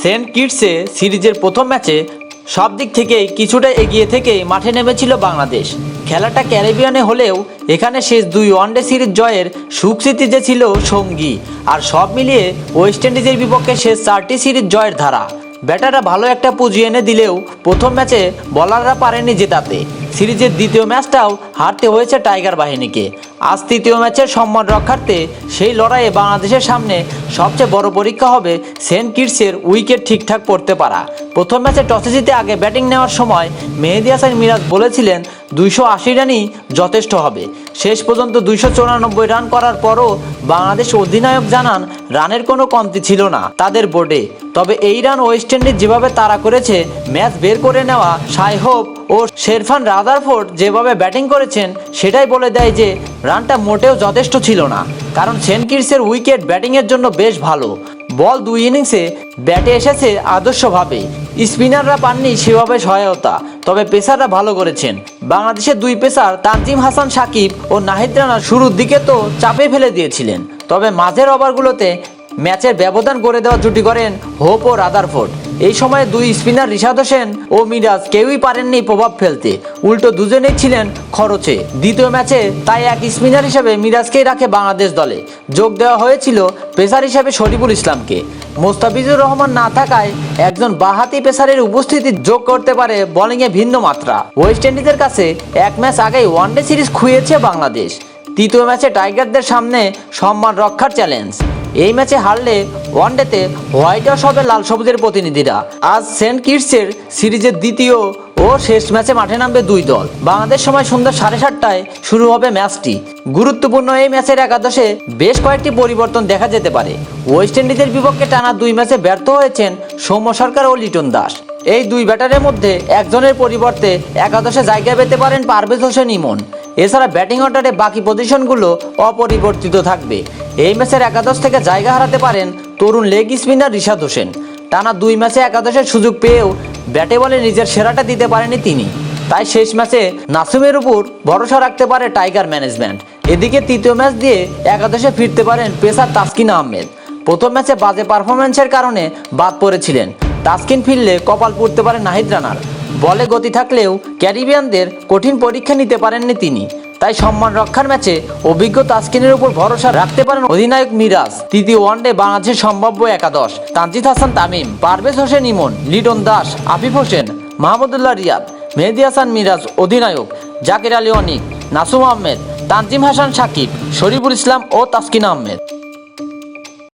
Saint কিটসে সিরিজের প্রথম ম্যাচে সব দিক থেকেই কিছুটা এগিয়ে থেকে মাঠে নেমেছিল বাংলাদেশ। খেলাটা ক্যারিবিয়ানে হলেও এখানে শেষ দুই ওয়ানডে সিরিজ জয়ের সুখস্মৃতি যে ছিল সঙ্গী। আর সব মিলিয়ে ওয়েস্ট ইন্ডিজের বিপক্ষে শেষ চারটি সিরিজ জয়ের ধারা। ব্যাটাররা ভালো একটা পুঁজি এনে দিলেও প্রথম ম্যাচে বলাররা পারেনি জেতাতে। সিরিজের দ্বিতীয় ম্যাচটাও হারতে হয়েছে টাইগার বাহিনীকে। আজ তৃতীয় ম্যাচের সম্মান রক্ষার্থে সেই লড়াইয়ে বাংলাদেশের সামনে সবচেয়ে বড় পরীক্ষা হবে সেন্ট কিটসের উইকেট ঠিকঠাক পড়তে পারা। প্রথম ম্যাচে টসে জিতে আগে ব্যাটিং নেওয়ার সময় মেহেদি হাসান মিরাজ বলেছিলেন দুইশো আশি রানই যথেষ্ট হবে। শেষ পর্যন্ত দুইশো চৌরানব্বই রান করার পরও বাংলাদেশ অধিনায়ক জানান, রানের কোনো কমতি ছিল না তাদের বোর্ডে। তবে এই রান ওয়েস্ট ইন্ডিজ যেভাবে তাড়া করেছে, ম্যাচ বের করে নেওয়া সাই হোপ ও শেরফান রাদারফোর্ড যেভাবে ব্যাটিং করেছেন, সেটাই বলে দেয় যে, রানটা মোটেও যথেষ্ট ছিল না। কারণ সেন্ট কিটসের উইকেট ব্যাটিংয়ের জন্য বেশ ভালো। বল দুই ইনিংসে ব্যাটে এসেছে আদর্শভাবে। স্পিনাররা পাননি সেভাবে সহায়তা, তবে পেসাররা ভালো করেছেন। বাংলাদেশের দুই পেসার তানজিম হাসান সাকিব ও নাহিদ রানা শুরুর দিকে তো চাপে ফেলে দিয়েছিলেন, তবে মাঝের ওভারগুলোতে ম্যাচের ব্যবধান করে দেওয়া জুটি করেন হোপ ও রাদারফোর্ড। এই সময়ে দুই স্পিনার রিশাদ হোসেন ও মিরাজ কেউই পারেননি প্রভাব ফেলতে। উল্টো দুজনেই ছিলেন খরচে। দ্বিতীয় ম্যাচে তাই এক স্পিনার হিসেবে মিরাজকেই রাখে বাংলাদেশ দলে। যোগ দেওয়া হয়েছিল পেসার হিসেবে শরীফুল ইসলামকে। মোস্তাফিজুর রহমান না থাকায় একজন বাহাতি পেসারের উপস্থিতি যোগ করতে পারে বোলিংয়ে ভিন্ন মাত্রা। ওয়েস্ট ইন্ডিজের কাছে এক ম্যাচ আগেই ওয়ানডে সিরিজ খুইয়েছে বাংলাদেশ। তৃতীয় ম্যাচে টাইগারদের সামনে সম্মান রক্ষার চ্যালেঞ্জ। এই ম্যাচে হারলে ওয়ানডেতে হোয়াইট হাউস হবে লাল সবুজের প্রতিনিধিরা। আজ সেন্ট কিটসের সিরিজের দ্বিতীয় ও শেষ ম্যাচে মাঠে নামবে দুই দল। বাংলাদেশ সময় সন্ধ্যা সাড়ে সাতটায় শুরু হবে ম্যাচটি। গুরুত্বপূর্ণ এই ম্যাচের একাদশে বেশ কয়েকটি পরিবর্তন দেখা যেতে পারে। ওয়েস্ট ইন্ডিজের বিপক্ষে টানা দুই ম্যাচে ব্যর্থ হয়েছেন সৌম্য সরকার ও লিটন দাস। এই দুই ব্যাটারের মধ্যে একজনের পরিবর্তে একাদশে জায়গা পেতে পারেন পারভেজ হোসেন ইমন। এছাড়া ব্যাটিং অর্ডারে বাকি পজিশনগুলো অপরিবর্তিত থাকবে। এই ম্যাচের একাদশ থেকে জায়গা হারাতে পারেন তরুণ লেগ স্পিনার রিশাদ হোসেন। টানা দুই ম্যাচে একাদশের সুযোগ পেয়েও ব্যাটে বলে নিজের সেরাটা দিতে পারেনি তিনি। তাই শেষ ম্যাচে নাসুমের উপর ভরসা রাখতে পারে টাইগার ম্যানেজমেন্ট। এদিকে তৃতীয় ম্যাচ দিয়ে একাদশে ফিরতে পারেন পেসার তাসকিন আহমেদ। প্রথম ম্যাচে বাজে পারফরমেন্সের কারণে বাদ পড়েছিলেন। তাসকিন ফিরলে কপাল পড়তে পারে নাহিদ রানার। বলে গতি থাকলেও ক্যারিবিয়ানদের কঠিন পরীক্ষা নিতে পারেননি তিনি। তাই সম্মান রক্ষার ম্যাচে অভিজ্ঞ তাসকিনের উপর ভরসা রাখতে পারেন অধিনায়ক মিরাজ। তৃতীয় ওয়ানডে বাংলাদেশের সম্ভাব্য একাদশ। তানজিদ হাসান, তামিম। পারভেজ হোসেন, ইমন। লিটন দাস, আফিফ হোসেন, মাহমুদুল্লাহ রিয়াদ। মেহেদি হাসান, মিরাজ, অধিনায়ক। জাকির আলী অনিক, নাসুম আহমেদ, তানজিম হাসান, সাকিব, শরীফুল ইসলাম ও তাসকিন আহমেদ।